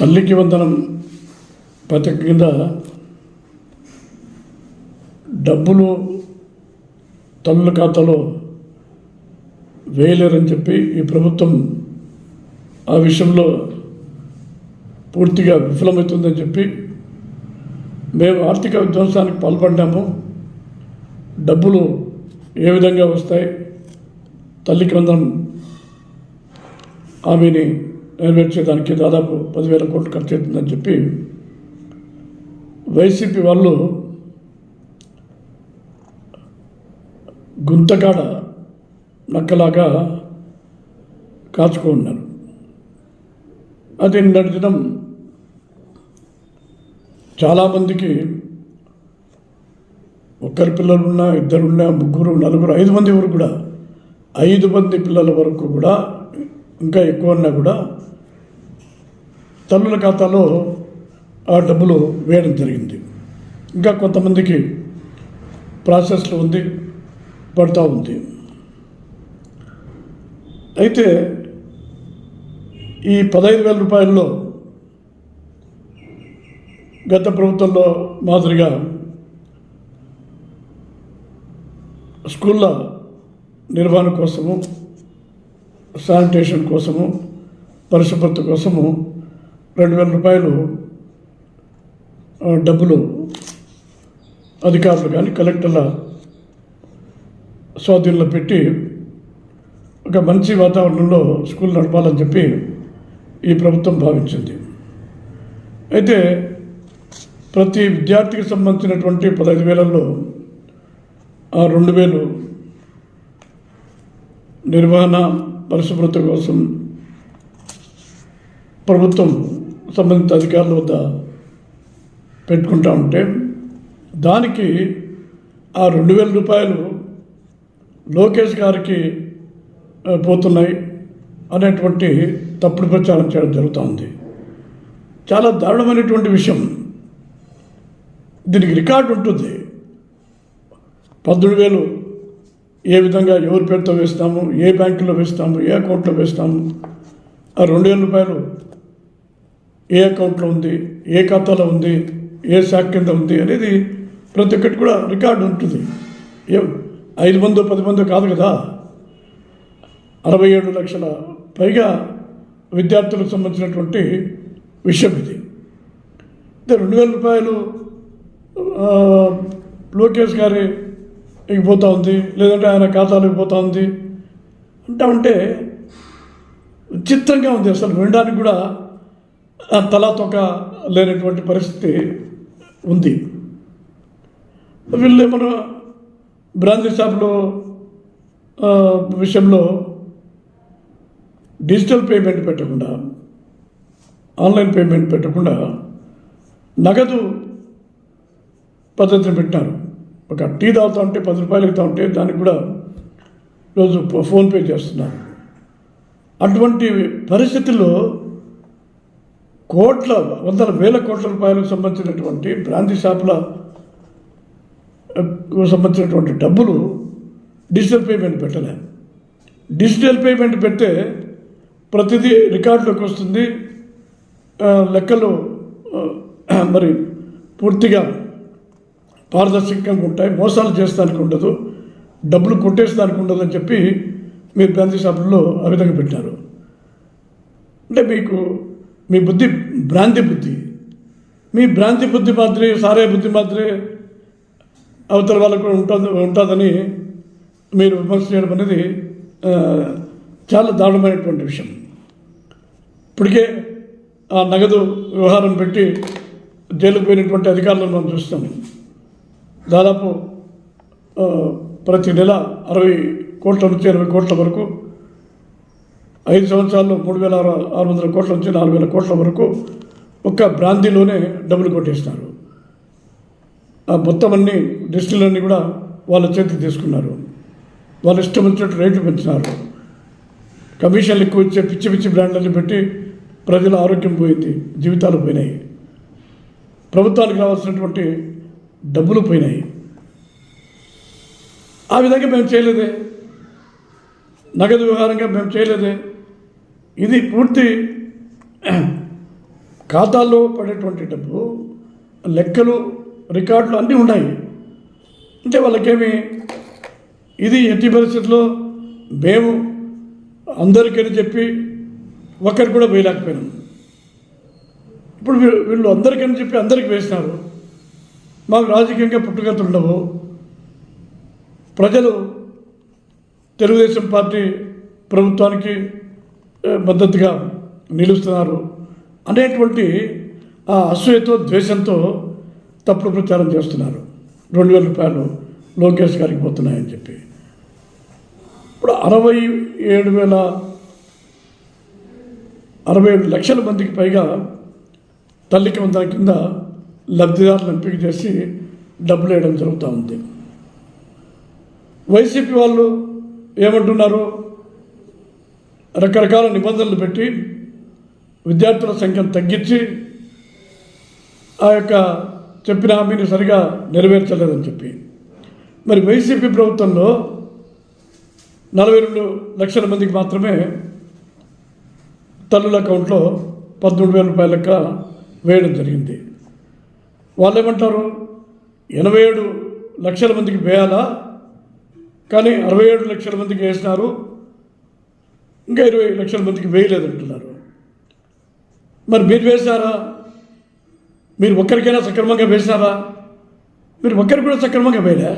తల్లికి వందనం పథకం కింద డబ్బులు తల్లుల ఖాతాలో వేయలేరని చెప్పి ఈ ప్రభుత్వం ఆ విషయంలో పూర్తిగా విఫలమవుతుందని చెప్పి మేము ఆర్థిక విధ్వంసానికి పాల్పడ్డాము. డబ్బులు ఏ విధంగా వస్తాయి? తల్లికి వందనం హామీని నెరవేర్చేదానికి దాదాపు పదివేల కోట్లు ఖర్చు అవుతుందని చెప్పి వైసీపీ వాళ్ళు గుంతకాడ నక్కలాగా కాచుకున్నారు అది నిన్నటి దినం చాలామందికి ఒక్కరి పిల్లలున్నా ఇద్దరున్నా ముగ్గురు నలుగురు ఐదు మంది వరకు కూడా ఐదు మంది పిల్లల వరకు కూడా ఇంకా ఎక్కువ ఉన్నా కూడా తల్లుల ఖాతాలో ఆ డబ్బులు వేయడం జరిగింది. ఇంకా కొంతమందికి ప్రాసెస్లో ఉంది పడుతూ ఉంది. అయితే ఈ పదహైదు వేల రూపాయల్లో గత ప్రభుత్వంలో మాదిరిగా స్కూళ్ళ నిర్వహణ కోసము శానిటేషన్ కోసము పరిశుభ్రత కోసము రెండు వేల రూపాయలు డబ్బులు అధికారులు కానీ కలెక్టర్ల స్వాధీనంలో పెట్టి ఒక మంచి వాతావరణంలో స్కూల్ నడపాలని చెప్పి ఈ ప్రభుత్వం భావించింది. అయితే ప్రతి విద్యార్థికి సంబంధించినటువంటి పదహైదు వేలలో ఆ రెండు వేలు నిర్వహణ పరిశుభ్రత కోసం ప్రభుత్వం సంబంధిత అధికారుల వద్ద పెట్టుకుంటా ఉంటే దానికి ఆ రెండు వేల రూపాయలు లోకేష్ గారికి పోతున్నాయి అనేటువంటి తప్పుడు ప్రచారం చేయడం జరుగుతూ ఉంది. చాలా దారుణమైనటువంటి విషయం. దీనికి రికార్డు ఉంటుంది. పద్దెనిమిది వేలు ఏ విధంగా ఎవరి పేరుతో వేస్తాము ఏ బ్యాంకులో వేస్తాము ఏ అకౌంట్లో వేస్తాము ఆ రెండు వేల రూపాయలు ఏ అకౌంట్లో ఉంది ఏ ఖాతాలో ఉంది ఏ శాఖ కింద ఉంది అనేది ప్రతి ఒక్కటి కూడా రికార్డు ఉంటుంది. ఏ? ఐదు మందో పది మందో కాదు కదా? అరవై ఏడు లక్షల పైగా విద్యార్థులకు సంబంధించినటువంటి విషయం ఇది. రెండు వేల రూపాయలు లోకేష్ గారి ఇకపోతూ ఉంది లేదంటే ఆయన ఖాతాలోకి పోతా ఉంది. అంటా ఉంటే చిత్రంగా ఉంది అసలు వినడానికి కూడా. ఆ తలా లేనటువంటి పరిస్థితి ఉంది. వీళ్ళు ఏమన్నా బ్రాందీ షాప్లో విషయంలో డిజిటల్ పేమెంట్ పెట్టకుండా ఆన్లైన్ పేమెంట్ పెట్టకుండా నగదు పద్ధతిని పెట్టినారు. ఒక టీ తాగుతా ఉంటే పది రూపాయలు ఇస్తా ఉంటే దానికి కూడా రోజు ఫోన్పే చేస్తున్నారు. అటువంటి పరిస్థితుల్లో కోట్ల వందల వేల కోట్ల రూపాయలకు సంబంధించినటువంటి బ్రాంతి షాపుల సంబంధించినటువంటి డబ్బులు డిజిటల్ పేమెంట్ పెట్టలేము డిజిటల్ పేమెంట్ పెడితే ప్రతిదీ రికార్డులోకి వస్తుంది. లెక్కలు మరి పూర్తిగా పారదర్శకంగా ఉంటాయి మోసాలు చేస్తానికి ఉండదు డబ్బులు కొట్టేస్తానికి ఉండదు అని చెప్పి మీరు బ్రాంతి షాపుల్లో ఆ విధంగా పెట్టారు. అంటే మీకు మీ బుద్ధి భ్రాంతి బుద్ధి. మీ భ్రాంతి బుద్ధి మాత్రమే సారే బుద్ధి మాత్రమే అవతల వాళ్ళకు కూడా ఉంటుంది ఉంటుందని మీరు విమర్శ చేయడం అనేది చాలా దారుణమైనటువంటి విషయం. ఇప్పటికే ఆ నగదు వ్యవహారం పెట్టి జైలుకు పోయినటువంటి అధికారులను మనం చూస్తాం. దాదాపు ప్రతి నెల అరవై కోట్ల నుంచి ఎనభై కోట్ల వరకు ఐదు సంవత్సరాల్లో మూడు వేల ఆరు ఆరు వందల కోట్ల నుంచి నాలుగు వేల కోట్ల వరకు ఒక్క బ్రాంతిలోనే డబ్బులు కొట్టేసినారు ఆ మొత్తం అన్ని డిస్టిలన్నీ కూడా వాళ్ళ చేతికి తీసుకున్నారు. వాళ్ళ ఇష్టం వచ్చినట్టు రేట్లు పెంచినారు. కమిషన్లు ఎక్కువ ఇచ్చే పిచ్చి పిచ్చి బ్రాండ్లన్నీ పెట్టి ప్రజల ఆరోగ్యం పోయింది జీవితాలు పోయినాయి. ప్రభుత్వానికి రావాల్సినటువంటి డబ్బులు పోయినాయి. ఆ విధంగా మేము చేయలేదే. నగదు వ్యవహారంగా మేము చేయలేదే. ఇది పూర్తి ఖాతాల్లో పడేటువంటి డబ్బు లెక్కలు రికార్డులు అన్నీ ఉన్నాయి. అంటే వాళ్ళకేమి? ఇది ఎట్టి పరిస్థితుల్లో మేము అందరికని చెప్పి ఒకరికి కూడా వేయలేకపోయినాం. ఇప్పుడు వీళ్ళు వీళ్ళు అందరికని చెప్పి అందరికి వేసినారు. మాకు రాజకీయంగా పుట్టుకలు ఉండవు. ప్రజలు తెలుగుదేశం పార్టీ ప్రభుత్వానికి మద్దతుగా నిలుస్తున్నారు అనేటువంటి ఆ అసూయతో ద్వేషంతో తప్పుడు ప్రచారం చేస్తున్నారు. రెండు వేల రూపాయలు లోకేష్ గారికి పోతున్నాయని చెప్పి. ఇప్పుడు అరవై ఏడు వేల అరవై ఏడు లక్షల మందికి పైగా తల్లికి వందల కింద లబ్ధిదారులను ఎంపిక చేసి డబ్బులు వేయడం జరుగుతూ ఉంది. వైసీపీ వాళ్ళు ఏమంటున్నారు? రకరకాల నిబంధనలు పెట్టి విద్యార్థుల సంఖ్యను తగ్గించి ఆ యొక్క చెప్పిన హామీని సరిగా నెరవేర్చలేదని చెప్పి. మరి వైసీపీ ప్రభుత్వంలో నలభై రెండు లక్షల మందికి మాత్రమే తల్లుల అకౌంట్లో పదమూడు వేల రూపాయల లెక్క వేయడం జరిగింది. వాళ్ళు ఏమంటారు ఎనభై ఏడు లక్షల మందికి వేయాలా? కానీ అరవై ఏడు లక్షల మందికి వేసినారు. ఇంకా ఇరవై లక్షల మందికి వేయలేదంటున్నారు. మరి మీరు వేశారా? మీరు ఒక్కరికైనా సక్రమంగా వేశారా? మీరు ఒక్కరికి కూడా సక్రమంగా వేయలే?